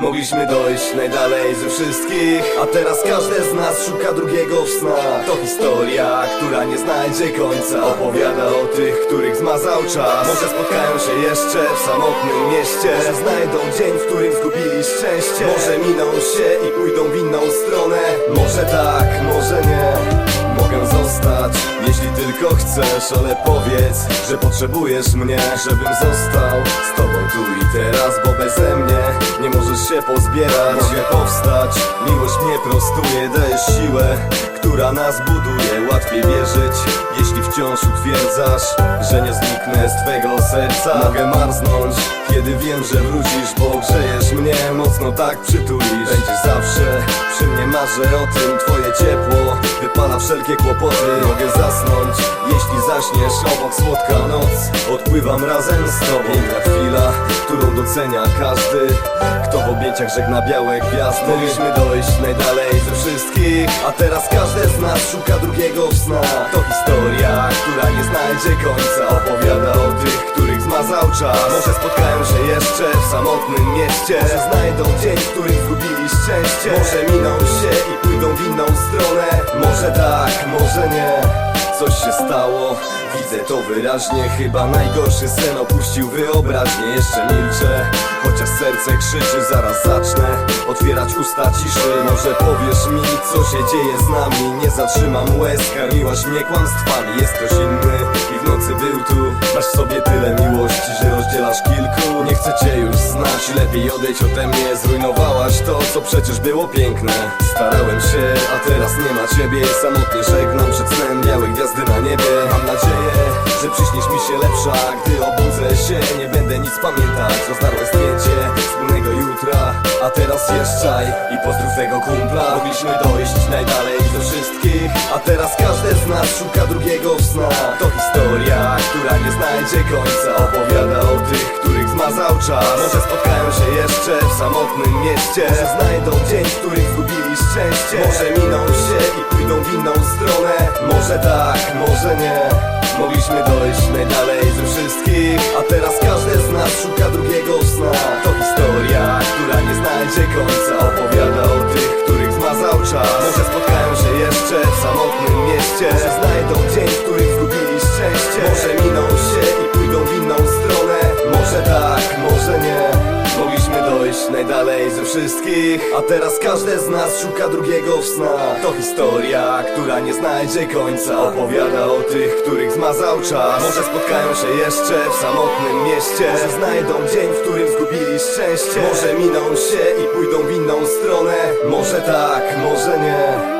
Mogliśmy dojść najdalej ze wszystkich A teraz każdy z nas szuka drugiego w snach. To historia, która nie znajdzie końca. Opowiada o tych, których zmazał czas. Może spotkają się jeszcze w samotnym mieście. Może znajdą dzień, w którym zgubili szczęście. Może miną się i pójdą w inną stronę. Może tak, może nie. Mogę zostać, jeśli tylko chcesz Ale powiedz, że potrzebujesz mnie Żebym został z tobą tu i teraz Bo beze mnie nie możesz się pozbierać. Mogę powstać, miłość mnie prostuje Daje siłę, która nas buduje. Łatwiej wierzyć, jeśli wciąż utwierdzasz Że nie zniknę z twego serca. Mogę marznąć, kiedy wiem, że wrócisz Bo grzejesz mnie, mocno tak przytulisz zawsze przy mnie, marzę o tym Twoje ciepło wypala wszelkie kłopoty Mogę zasnąć, jeśli zaśniesz obok słodka noc Odpływam razem z tobą. Piękna chwila, którą docenia każdy Kto w objęciach żegna białe gwiazdy. Mogliśmy dojść najdalej ze wszystkich A teraz każdy z nas szuka drugiego w snach To historia, która nie znajdzie końca. Opowiada o tych, zmazał czas. Może spotkają się jeszcze w samotnym mieście. Może znajdą dzień, w którym zgubili szczęście. Może miną się i pójdą w inną stronę. Może tak, może nie. Coś się stało, widzę to wyraźnie. Chyba najgorszy sen opuścił wyobraźnię. Jeszcze milczę, chociaż serce krzyczy Zaraz zacznę otwierać usta ciszy. Może powiesz mi, co się dzieje z nami? Nie zatrzymam łez, karmiłaś mnie kłamstwami. Jest ktoś inny i w nocy był tu. Masz w sobie tyle miłości, że rozdzielasz kilku. Nie chcę cię już znać, lepiej odejdź ode mnie. Zrujnowałaś to, co przecież było piękne. Starałem się, a teraz nie ma ciebie. Samotnie żegnam przed snem białe gwiazdy na niebie. Mam nadzieję, że przyśnisz mi się lepsza Gdy obudzę się, nie będę nic pamiętać Rozdarłem zdjęcie wspólnego jutra. A teraz jeżdżaj i pozdrów tego kumpla. Mogliśmy dojść najdalej ze wszystkich A teraz każdy z nas szuka drugiego w snach To historia, która nie znajdzie końca. Opowiada o tych, których zmazał czas. Może spotkają się jeszcze w samotnym mieście. Może znajdą dzień, w którym zgubili szczęście. Może miną się i pójdą w inną stronę. Może tak, może nie Mogliśmy dojść najdalej ze wszystkich A teraz każdy z nas szuka drugiego w snach To historia, wszystkich. A teraz każdy z nas szuka drugiego w snach. To historia, która nie znajdzie końca. Opowiada o tych, których zmazał czas. Może spotkają się jeszcze w samotnym mieście. Może znajdą dzień, w którym zgubili szczęście. Może miną się i pójdą w inną stronę. Może tak, może nie